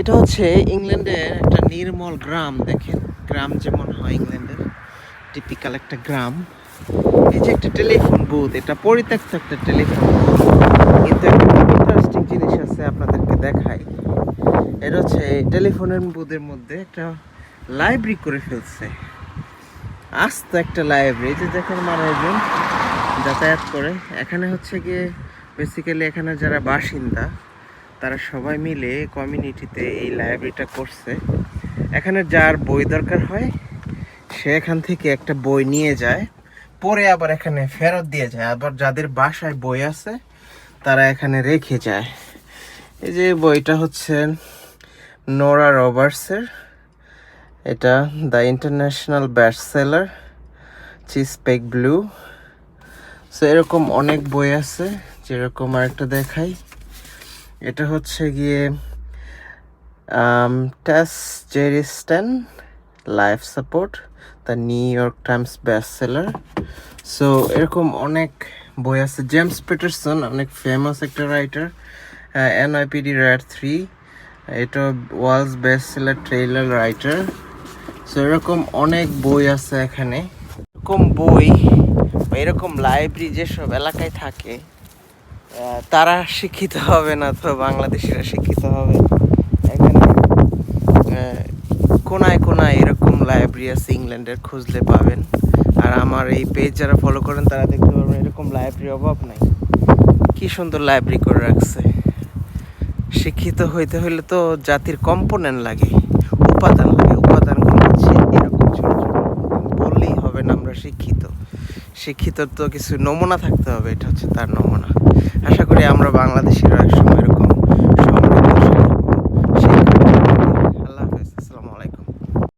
এটা হচ্ছে ইংল্যান্ডের একটা নির্মল গ্রাম, দেখেন। গ্রাম যেমন হয় ইংল্যান্ডের টিপিক্যাল একটা গ্রাম। এই যে একটা টেলিফোন বুথ এটা পরিত্যক্ত একটা টেলিফোন বুথ কিন্তু একটা ইন্টারেস্টিং জিনিস আছে আপনাদেরকে দেখাই। এটা হচ্ছে টেলিফোনের বুথের মধ্যে একটা লাইব্রেরি করে ফেলছে। আস্ত একটা লাইব্রেরি যে দেখেন মানুষজন যাতায়াত করে। এখানে হচ্ছে গিয়ে বেসিক্যালি এখানে যারা বাসিন্দা তারা সবাই মিলে কমিউনিটিতে এই লাইব্রেরিটা করছে। এখানে যার বই দরকার হয়, সে এখান থেকে একটা বই নিয়ে যায়, পরে আবার এখানে ফেরত দিয়ে যায়। আবার যাদের বাসায় বই আছে, তারা এখানে রেখে যায়। এই যে বইটা হচ্ছে নোরা রবার্টসের। এটা the international best seller Chesapeake blue so এরকম অনেক বই আছে, যেরকম আরেকটা দেখাই। এটা হচ্ছে গিয়ে Tess Gerritsen life support the New York Times best seller so এরকম অনেক বই আছে। জেমস পিটারসন অনেক ফেমাস একটা writer N NYPD red three এটা world's best seller thriller writer so এরকম অনেক বই আছে এখানে। এরকম বই এরকম লাইব্রেরি যেসব এলাকায় থাকে তারা শিক্ষিত হবে না তো বাংলাদেশিরা শিক্ষিত হবে। এখানে কোনায় কোনায় এরকম লাইব্রেরি আছে ইংল্যান্ডের, খুঁজলে পাবেন। আর আমার এই পেজ যারা ফলো করেন, তারা দেখতে পারবেন এরকম লাইব্রেরি অভাব নাই। কি সুন্দর লাইব্রেরি করে রাখছে। শিক্ষিত হইতে হলে তো জাতির কম্পোনেন্ট লাগে, উপাদান লাগে। উপাদানগুলো এরকম ছোট ছোট। বললেই হবে না আমরা শিক্ষিত। শিক্ষিত তো কিছু নমুনা থাকতে হবে, এটা হচ্ছে তার নমুনা। আমরা এরকম